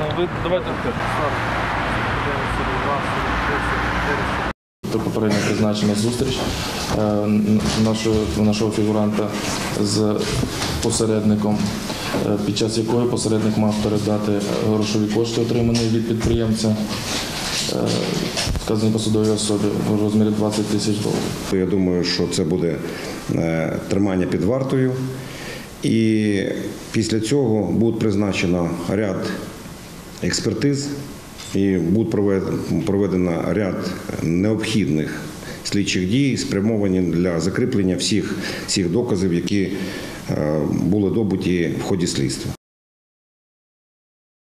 Ви давайте. До попередньо призначена зустріч е, нашого, нашого фігуранта з посередником, е, під час якої посередник мав передати грошові кошти, отримані від підприємця, е, вказаній посадовій особі у розмірі 20 тисяч доларів. Я думаю, що це буде е, тримання під вартою. І після цього буде призначено ряд експертиз і буде провед- проведено ряд необхідних слідчих дій, спрямовані для закріплення всіх, всіх доказів, які е, були добуті в ході слідства.